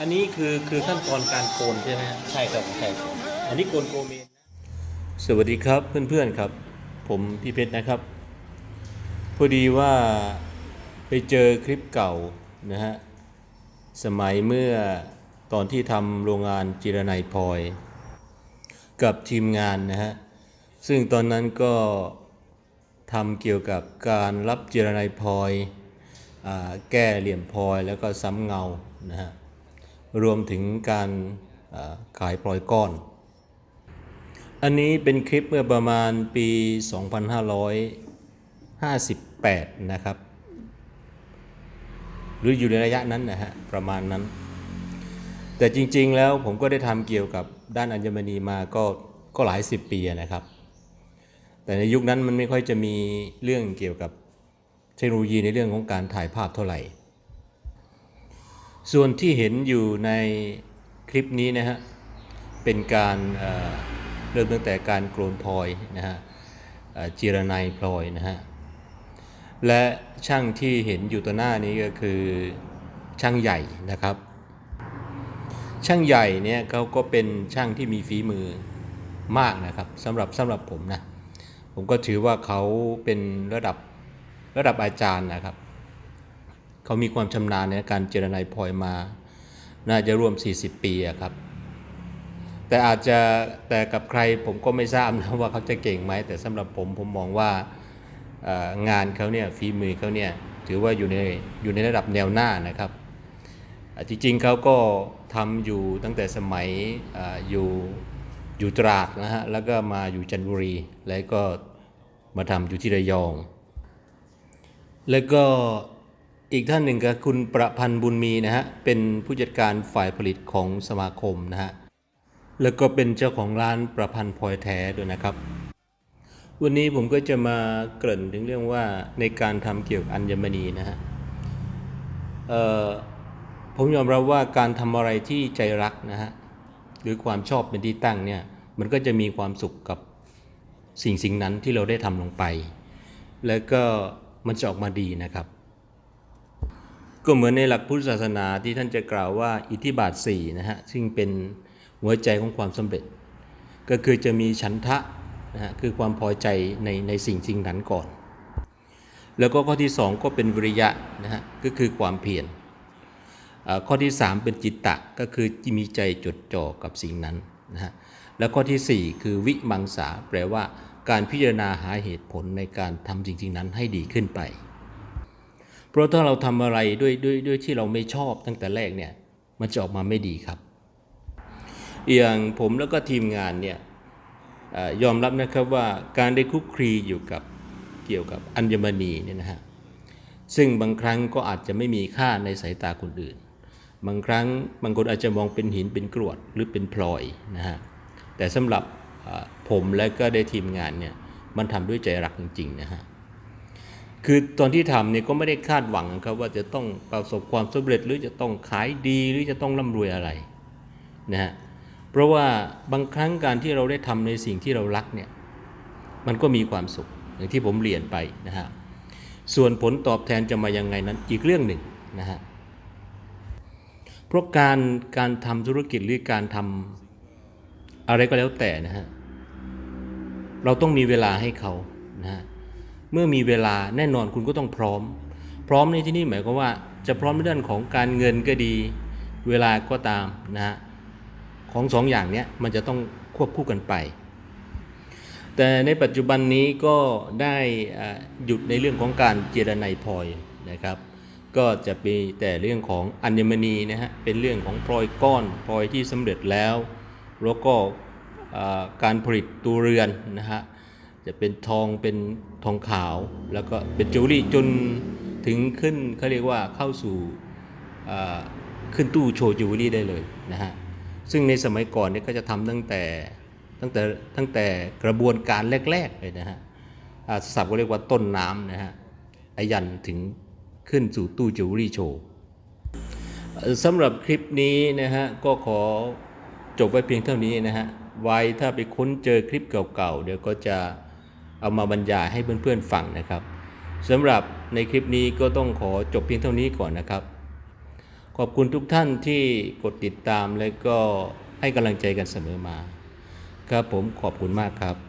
อันนี้คือคือขั้นตอนการโกนใช่ไหมใช่ครับใช่อันนี้โกนโกเมนสวัสดีครับเพื่อนๆครับ ผมพี่เพชรนะครับ พอดีว่าไปเจอคลิปเก่านะฮะสมัยเมื่อตอนที่ทำโรงงานจิรนัยพลอย กับทีมงานนะฮะซึ่งตอนนั้นก็ทำเกี่ยวกับการรับจิรนัยพลอยอแก้เหลี่ยมพลอยแล้วก็ซ้ำเงานะฮะ รวมถึงการขายพลอยก้อน อันนี้เป็นคลิปเมื่อประมาณปี 2558 นะครับ หรืออยู่ในระยะนั้นนะฮะ ประมาณนั้น แต่จริงๆแล้วผมก็ได้ทำเกี่ยวกับด้านอัญมณีมาก็ก็หลายสิบปีนะครับ แต่ในยุคนั้นมันไม่ค่อยจะมีเรื่องเกี่ยวกับเทคโนโลยีในเรื่องของการถ่ายภาพเท่าไหร่ ส่วนที่เห็นอยู่ในคลิปนี้นะฮะ เป็นการเเริ่มตั้งแต่การโกลนพลอยนะฮะจีรนัยพลอยนะฮะ และช่างที่เห็นอยู่ต่อหน้านี้ก็คือช่างใหญ่นะครับ ช่างใหญ่เนี่ยเขาก็เป็นช่างที่มีฝีมือมากนะครับสำหรับสำหรับผมนะ ผมก็ถือว่าเขาเป็นระดับระดับอาจารย์นะครับ เขามีความชำนาญในการเจรไนายพลอยมา น่าจะร่วม 40 ปีครับ แต่อาจจะแต่กับใครผมก็ไม่ทราบนะว่าเขาจะเก่งไหม แต่สำหรับผมผมมองว่างานเขาเนี่ยฝีมือเขาเนี่ยถือว่าอยู่ในอยู่ในระดับแนวหน้านะครับอ่จริงๆเขาก็ทำอยู่ตั้งแต่สมัยออยู่อยู่ตราดนะฮะแล้วก็มาอยู่จันทบุรี แล้วก็มาทำอยู่ที่ระยอง แล้วก็ อีกท่านหนึ่งก็คุณประพันธ์บุญมีนะฮะเป็นผู้จัดการฝ่ายผลิตของสมาคมนะฮะแล้วก็เป็นเจ้าของร้านประพันธ์พลอยแท้ด้วยนะครับ วันนี้ผมก็จะมาเกริ่นถึงเรื่องว่าในการทำเกี่ยวกับอัญมณีนะฮะผมยอมรับว่าการทำอะไรที่ใจรักนะฮะหรือความชอบเป็นที่ตั้งเนี่ยมันก็จะมีความสุขกับสิ่งสิ่งนั้นที่เราได้ทำลงไป แล้วก็มันจะออกมาดีนะครับ ก็เหมือนในหลักพุทธศาสนาที่ท่านจะกล่าวว่าอิทธิบาท4นะฮะซึ่งเป็นหัวใจของความสำเร็จ ก็คือจะมีฉันทะนะฮะคือความพอใจในในสิ่งสิ่งนั้นก่อน แล้วก็ข้อที่ 2 ก็เป็นวิริยะนะฮะก็คือความเพียรข้อที่ 3 เป็นจิตตะก็คือมีใจจดจ่อกับสิ่งนั้นนะฮะแล้วข้อทีสี่ 4 คือวิมังสาแปลว่าการพิจารณาหาเหตุผลในการทำสิ่งสิ่งนั้นให้ดีขึ้นไป ราะถ้าเราทำอะไรด้วยด้วยด้วยที่เราไม่ชอบตั้งแต่แรกเนี่ยมันจะออกมาไม่ดีครับ อย่างผมแล้วก็ทีมงานเนี่ยอยอมรับนะครับว่าการได้คุกคลีอยู่กับเกี่ยวกับอัญมณีเนี่ยนะฮะซึ่งบางครั้งก็อาจจะไม่มีค่าในสายตาคนอื่น บางครั้งบางคนอาจจะมองเป็นหินเป็นกรวดหรือเป็นพลอยนะฮะแต่สำหรับผมและก็ได้ทีมงานเนี่ยมันทำด้วยใจรักจริงๆนะฮะ คือตอนที่ทำเนี่ยก็ไม่ได้คาดหวังนะครับว่าจะต้องประสบความสำเร็จหรือจะต้องขายดีหรือจะต้องร่ำรวยอะไรนะฮะเพราะว่าบางครั้งการที่เราได้ทำในสิ่งที่เรารักเนี่ยมันก็มีความสุขอย่างที่ผมเรียนไปนะฮะส่วนผลตอบแทนจะมายังไงนั้นอีกเรื่องหนึ่งนะฮะเพราะการการทำธุรกิจหรือการทำอะไรก็แล้วแต่นะฮะเราต้องมีเวลาให้เขานะฮะ เมื่อมีเวลาแน่นอนคุณก็ต้องพร้อม พร้อมในที่นี้หมายความว่าจะพร้อมในเรื่องของการเงินก็ดี เวลาก็ตามนะฮะของสองอย่างเนี้ยมันจะต้องควบคู่กันไป แต่ในปัจจุบันนี้ก็ได้หยุดในเรื่องของการเจรไนพลอยนะครับ ก็จะมีแต่เรื่องของอัญมณีนะฮะเป็นเรื่องของพลอยก้อนพลอยที่สำเร็จแล้ว แล้วก็การผลิตตัวเรือนนะฮะ จะเป็นทองเป็นทองขาว แล้วก็เป็นจิวเวลรี่จนถึงขึ้นเขาเรียกว่าเข้าสู่ขึ้นตู้โชว์จิวเวลรี่ได้เลยนะฮะซึ่งในสมัยก่อนเนี่ยก็จะทำตั้งแต่ตั้งแต่ตั้งแต่กระบวนการแรกๆเลยนะฮะอ่าศัพท์ก็เรียกว่าต้นน้ำนะฮะอายันถึงขึ้นสู่ตู้จิวเวลรี่โชว์สำหรับคลิปนี้นะฮะก็ขอจบไว้เพียงเท่านี้นะฮะไว้ถ้าไปค้นเจอคลิปเก่าๆ เดี๋ยวก็จะ เอามาบรรยายให้เพื่อนๆฟังนะครับสำหรับในคลิปนี้ก็ต้องขอจบเพียงเท่านี้ก่อนนะครับ ขอบคุณทุกท่านที่กดติดตามและก็ให้กำลังใจกันเสมอมา ครับผมขอบคุณมากครับ